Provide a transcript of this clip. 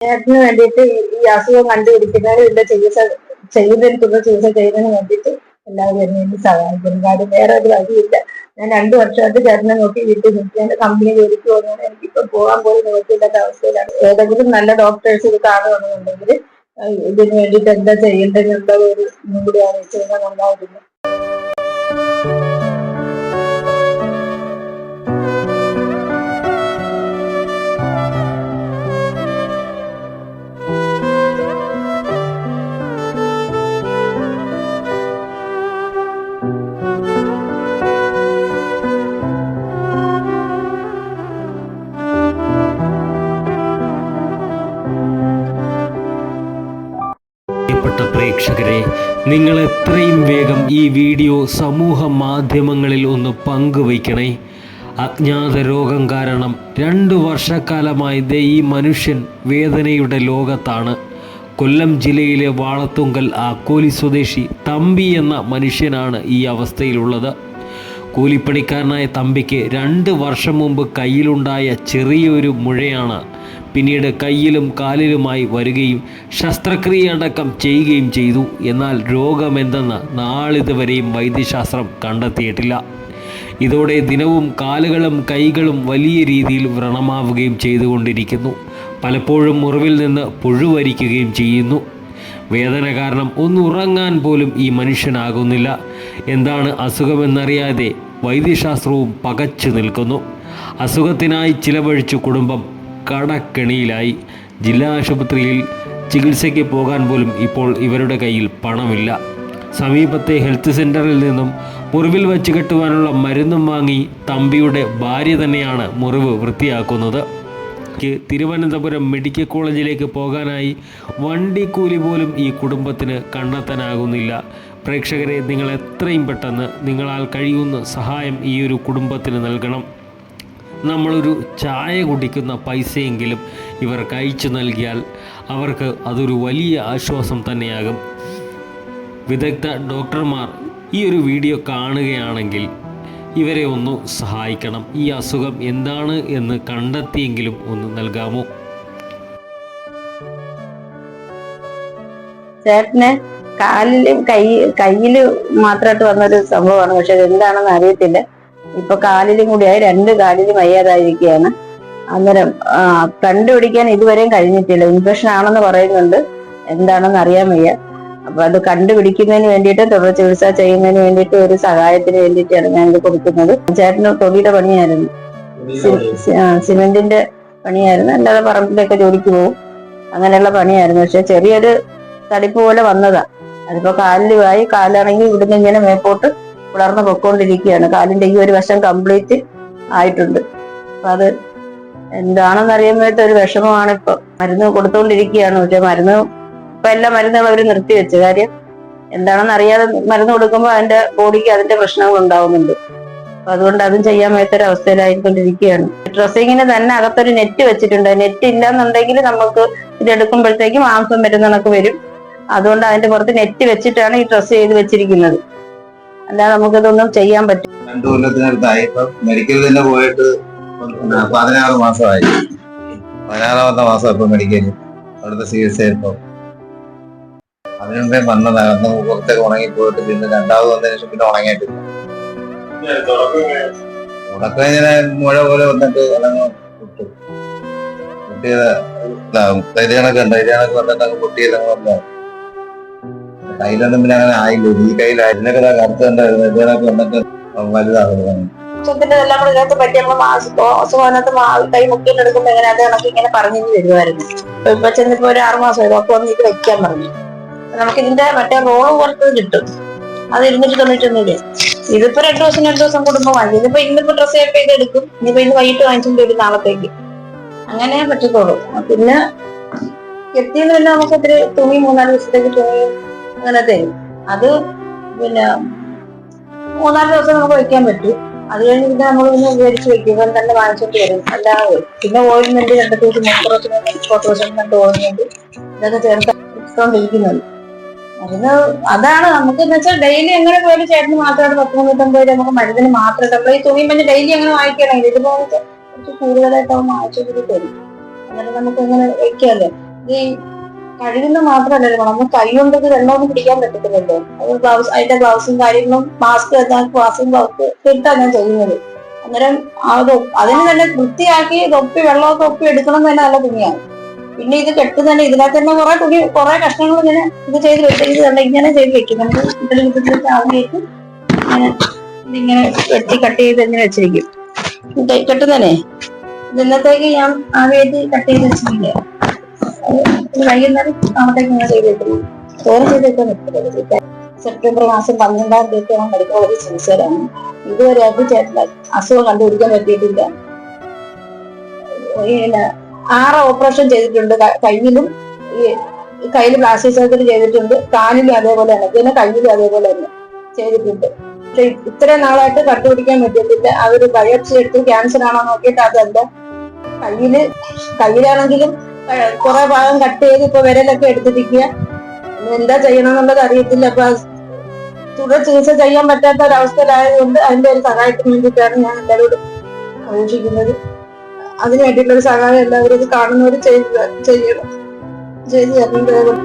ചേട്ടന് വേണ്ടിയിട്ട് ഈ- അസുഖം കണ്ടുപിടിക്കുന്നതിന് ഇതിന്റെ ചികിത്സ തുടർ ചികിത്സ ചെയ്യുന്നതിന് വേണ്ടിയിട്ട് എല്ലാവരും എന്നെ വേണ്ടി സഹായിക്കുന്നു. കാര്യം വേറെ ഒരു വഴിയില്ല. ഞാൻ രണ്ടു വർഷമായിട്ട് ചേട്ടനെ നോക്കി വീട്ടിൽ നിൽക്കാൻ കമ്പനി ജോലിക്ക് പോകുന്നതാണ് എനിക്കിപ്പോ പോകാൻ പോലും നോക്കിയില്ലാത്ത അവസ്ഥയിലാണ്. ഏതെങ്കിലും നല്ല ഡോക്ടേഴ്സ് ഇത് കാണുകയാണെന്നുണ്ടെങ്കിൽ ഇതിന് വേണ്ടിയിട്ട് എന്താ ചെയ്യേണ്ടതെന്നുള്ള ഒരു ഇതും കൂടി അറിയിച്ചു കഴിഞ്ഞാൽ നന്നായിരുന്നു പ്രിയപ്പെട്ട പ്രേക്ഷകരെ നിങ്ങൾ എത്രയും വേഗം ഈ വീഡിയോ സമൂഹ മാധ്യമങ്ങളിൽ ഒന്ന് പങ്കുവയ്ക്കണേ. അജ്ഞാത രോഗം കാരണം രണ്ട് വർഷക്കാലമായി ദേ ഈ മനുഷ്യൻ വേദനയുടെ ലോകത്താണ്. കൊല്ലം ജില്ലയിലെ വാളത്തുങ്കൽ ആക്കോലി സ്വദേശി തമ്പി എന്ന മനുഷ്യനാണ് ഈ അവസ്ഥയിലുള്ളത്. കൂലിപ്പണിക്കാരനായ തമ്പിക്ക് രണ്ട് വർഷം മുമ്പ് കയ്യിലുണ്ടായ ചെറിയൊരു മുഴയാണ് പിന്നീട് കയ്യിലും കാലിലുമായി വരികയും ശസ്ത്രക്രിയ അടക്കം ചെയ്യുകയും ചെയ്തു. എന്നാൽ രോഗമെന്തെന്ന് നാളിതുവരെയും വൈദ്യശാസ്ത്രം കണ്ടെത്തിയിട്ടില്ല. ഇതോടെ ദിനവും കാലുകളും കൈകളും വലിയ രീതിയിൽ വ്രണമാവുകയും ചെയ്തുകൊണ്ടിരിക്കുന്നു. പലപ്പോഴും മുറിവിൽ നിന്ന് പുഴുവരിക്കുകയും ചെയ്യുന്നു. വേദന കാരണം ഒന്ന് ഉറങ്ങാൻ പോലും ഈ മനുഷ്യനാകുന്നില്ല. എന്താണ് അസുഖമെന്നറിയാതെ വൈദ്യശാസ്ത്രവും പകച്ചു നിൽക്കുന്നു. അസുഖത്തിനായി ചിലവഴിച്ചു കുടുംബം കടക്കെണിയിലായി. ജില്ലാ ആശുപത്രിയിൽ ചികിത്സയ്ക്ക് പോകാൻ പോലും ഇപ്പോൾ ഇവരുടെ കയ്യിൽ പണമില്ല. സമീപത്തെ ഹെൽത്ത് സെന്ററിൽ നിന്നും മുറിവിൽ വച്ച് കെട്ടുവാനുള്ള മരുന്നും വാങ്ങി തമ്പിയുടെ ഭാര്യ തന്നെയാണ് മുറിവ് വൃത്തിയാക്കുന്നത്. ക്ക് തിരുവനന്തപുരം മെഡിക്കൽ കോളേജിലേക്ക് പോകാനായി വണ്ടി കൂലി പോലും ഈ കുടുംബത്തിന് കണ്ടെത്താനാകുന്നില്ല. പ്രേക്ഷകരെ നിങ്ങൾ എത്രയും പെട്ടെന്ന് നിങ്ങളാൽ കഴിയുന്ന സഹായം ഈ ഒരു കുടുംബത്തിന് നൽകണം. നമ്മളൊരു ചായ കുടിക്കുന്ന പൈസയെങ്കിലും ഇവർക്ക് അയച്ചു നൽകിയാൽ അവർക്ക് അതൊരു വലിയ ആശ്വാസം തന്നെയാകും. വിദഗ്ധ ഡോക്ടർമാർ ഈ ഒരു വീഡിയോ കാണുകയാണെങ്കിൽ ഇവരെ ഒന്ന് സഹായിക്കണം. ഈ അസുഖം എന്താണ് എന്ന് കണ്ടെത്തിയെങ്കിലും ഒന്ന് നൽകാമോ? ചേട്ടന് കാലിലും കൈ കയ്യിൽ മാത്രമായിട്ട് വന്നൊരു സംഭവമാണ്. പക്ഷെ എന്താണെന്ന് അറിയത്തില്ല. ഇപ്പൊ കാലിലും കൂടിയായി രണ്ട് കാലിലും വയ്യാതായിരിക്കുകയാണ്. അന്നേരം കണ്ടുപിടിക്കാൻ ഇതുവരെയും കഴിഞ്ഞിട്ടില്ല. ഇൻഫെക്ഷൻ ആണെന്ന് പറയുന്നുണ്ട്. എന്താണെന്ന് അറിയാൻ വയ്യ. അപ്പൊ അത് കണ്ടുപിടിക്കുന്നതിന് വേണ്ടിയിട്ട് തുടർ ചികിത്സ ചെയ്യുന്നതിന് വേണ്ടിയിട്ട് ഒരു സഹായത്തിന് വേണ്ടിയിട്ടാണ് ഞാനിത് കൊടുക്കുന്നത്. ചേട്ടന് തൊടിയുടെ പണിയായിരുന്നു. സിമെന്റിന്റെ പണിയായിരുന്നു. അല്ലാതെ പറമ്പിലൊക്കെ ജോലിക്ക് പോകും. അങ്ങനെയുള്ള പണിയായിരുന്നു. പക്ഷെ ചെറിയൊരു തടിപ്പ് പോലെ വന്നതാ. അതിപ്പോ കാലിലുമായി കാലാണെങ്കിൽ ഇവിടുന്ന് ഇങ്ങനെ മേപ്പോട്ട് വളർന്ന് പൊക്കോണ്ടിരിക്കുകയാണ്. കാലിന്റെ ഈ ഒരു വശം കംപ്ലീറ്റ് ആയിട്ടുണ്ട്. അപ്പൊ അത് എന്താണെന്ന് അറിയുമ്പോഴത്തെ ഒരു വിഷമമാണ് ഇപ്പൊ. മരുന്ന് കൊടുത്തോണ്ടിരിക്കുകയാണ്. പക്ഷെ മരുന്ന് ഇപ്പൊ എല്ലാ മരുന്നുകളും അവർ നിർത്തിവെച്ചു കാര്യം എന്താണെന്ന് അറിയാതെ മരുന്ന് കൊടുക്കുമ്പോൾ അതിന്റെ ബോഡിക്ക് അതിന്റെ പ്രശ്നങ്ങൾ ഉണ്ടാവുന്നുണ്ട്. അപ്പൊ അതുകൊണ്ട് അതും ചെയ്യാൻ മേത്തൊരു അവസ്ഥയിലായിക്കൊണ്ടിരിക്കുകയാണ്. ഡ്രസ്സിങ്ങിന് തന്നെ അകത്തൊരു നെറ്റ് വെച്ചിട്ടുണ്ട്. നെറ്റ് ഇല്ലാന്നുണ്ടെങ്കിൽ നമുക്ക് ഇതെടുക്കുമ്പോഴത്തേക്കും മാംസം വരുന്ന കണക്ക് വരും. അതുകൊണ്ട് അതിന്റെ പുറത്ത് നെറ്റ് വെച്ചിട്ടാണ് ഈ ഡ്രസ്സ് ചെയ്ത് വെച്ചിരിക്കുന്നത്. അല്ലാതെ നമുക്കിതൊന്നും ചെയ്യാൻ പറ്റും. രണ്ടു കൊല്ലത്തിനടുത്തായി. ഇപ്പൊ മെഡിക്കലിൽ തന്നെ പോയിട്ട് പതിനാറ് മാസമായി. പതിനാറാമത്തെ മാസം ഇപ്പൊ മെഡിക്കലിൽ അവിടുത്തെ ചികിത്സ ഇപ്പൊ അതിനു മുമ്പേ വന്നതാണ് പുറത്തേക്ക് ഉണങ്ങി പോയിട്ട് പിന്നെ രണ്ടാമത് വന്നതിന് ശേഷം പിന്നെ ഉണങ്ങിയിട്ടില്ല. ഉടക്കം ഇങ്ങനെ മുഴ പോലെ വന്നിട്ട് അതങ്ങ് വിട്ടു കുട്ടിയത് തരികണക്ക് ഉണ്ട് തരികണക്ക് വന്നിട്ട് അങ്ങ് പൊട്ടിയതങ്ങ് വന്നു കയ്യിലൊന്നും പിന്നെ അങ്ങനെ ആയില്ല? ഈ കയ്യിൽ അതിനൊക്കെ കറുത്ത് കണ്ടായിരുന്നു ഇതിനൊക്കെ വന്നിട്ട് വലുതാകുന്നു എല്ലാം ഇങ്ങനെ പറഞ്ഞു വെക്കാൻ പറഞ്ഞു. നമുക്ക് ഇതിന്റെ ഇതിപ്പോ അങ്ങനെ പറ്റത്തുള്ളൂ. പിന്നെ എത്തിയെന്ന് തന്നെ നമുക്ക് ഒത്തിരി തുണി മൂന്നാൽ ദിവസത്തേക്ക് തുണി അങ്ങനെ തരും അത് പിന്നെ മൂന്നാൽ ദിവസം നമുക്ക് വയ്ക്കാൻ പറ്റും. അത് കഴിഞ്ഞ് പിന്നെ നമ്മൾ പിന്നെ മേടിച്ച് വെക്കും തന്നെ വാങ്ങിച്ചിട്ട് വരും. അല്ലാതെ പിന്നെ ഓയിൽമെന്റ് രണ്ട് ദിവസം മൂന്ന് ദിവസം ഫോട്ടോ ദിവസം രണ്ട് ഓയിൽമെന്റ് ഇതൊക്കെ ചേർത്ത് ഇട്ടുകൊണ്ടിരിക്കുന്നത് അതിന് അതാണ് നമുക്ക് എന്ന് വെച്ചാൽ ഡെയിലി എങ്ങനെ പോയി ചേട്ടന് മാത്രമായിട്ട് പത്ത് മുന്നൂറ്റമ്പത് രൂപ നമുക്ക് മരുന്നിന് മാത്രം നമ്മൾ ഈ തുണി മഞ്ഞ് ഡെയിലി അങ്ങനെ വാങ്ങിക്കണമെങ്കിൽ ഇതുപോലെ കുറച്ച് കൂടുതലായിട്ട് അവൻ വാങ്ങിച്ചിട്ട് തരും അങ്ങനെ നമുക്ക് അങ്ങനെ വെക്കാമല്ലോ ഈ കഴുകുന്ന മാത്രമല്ല നമ്മൾ കൈ കൊണ്ടത് വെള്ളമൊന്നും പിടിക്കാൻ പറ്റത്തില്ലല്ലോ. അത് ഗ്ലൗസ് അതിന്റെ ഗ്ലൗസും കാര്യങ്ങളും മാസ്ക് ഗ്ലാസും ഗ്ലൗസ് ഇട്ടാണ് ഞാൻ ചെയ്യുന്നത്. അന്നേരം അത് അതിന് തന്നെ വൃത്തിയാക്കി തൊപ്പി വെള്ളമൊക്കെ ഒപ്പി എടുക്കണം തന്നെ നല്ല തുണിയാണ്. പിന്നെ ഇത് കെട്ടുന്നതന്നെ ഇതിനകത്ത് തന്നെ കുറെ തുണി കുറെ കഷ്ണങ്ങൾ ഇങ്ങനെ ഇത് ചെയ്ത് വെച്ച് കണ്ട ഇങ്ങനെ ചെയ്ത് വെക്കും. നമുക്ക് ഇങ്ങനെ വെട്ടി കട്ട് ചെയ്ത് ഇങ്ങനെ വെച്ചിരിക്കും. കെട്ടുന്നതന്നെ ഇന്നത്തേക്ക് ഞാൻ ആദ്യമായിട്ട് കട്ട് ചെയ്ത് വെച്ചിട്ടില്ല വൈകുന്നേരം ചോറ് ചെയ്ത് നിൽക്കുന്നത് സെപ്റ്റംബർ മാസം പന്ത്രണ്ടാം തീയതി ഞാൻ മെഡിക്കൽ കോളേജ് ചികിത്സയിലാണ് ഇതുവരെ അത് ചേട്ടൻ അസുഖം കണ്ടുപിടിക്കാൻ പറ്റിയിട്ടില്ല. ആറ് ഓപ്പറേഷൻ ചെയ്തിട്ടുണ്ട്. കയ്യിലും ഈ കയ്യിൽ പ്ലാസ്റ്റിക് സർജറി ചെയ്തിട്ടുണ്ട്. കാലിലും അതേപോലെ തന്നെ പിന്നെ കയ്യിലും അതേപോലെ തന്നെ ചെയ്തിട്ടുണ്ട്. പക്ഷെ ഇത്രയും നാളായിട്ട് കണ്ടുപിടിക്കാൻ പറ്റിയിട്ടില്ല. അവർ ബയോപ്സി എടുത്ത് ക്യാൻസർ ആണോ നോക്കിയിട്ട് അതല്ല. കയ്യിൽ കയ്യിലാണെങ്കിലും കുറെ ഭാഗം കട്ട് ചെയ്ത് ഇപ്പൊ വിരലൊക്കെ എടുത്തിരിക്കുക എന്താ എന്താ ചെയ്യണമെന്നുള്ളത് അറിയത്തില്ല. അപ്പൊ തുടർ ചികിത്സ ചെയ്യാൻ പറ്റാത്ത ഒരവസ്ഥയിലായതുകൊണ്ട് അതിന്റെ ഒരു സഹായത്തിന് വേണ്ടിയിട്ടാണ് ഞാൻ എല്ലാവരോടും അപേക്ഷിക്കുന്നത്. അതിന് വേണ്ടിയിട്ടുള്ള ഒരു സഹായം എല്ലാവരും ഇത് കാണുന്നവർ ചെയ്ത് ചെയ്യണം. ചെയ്തു തരണം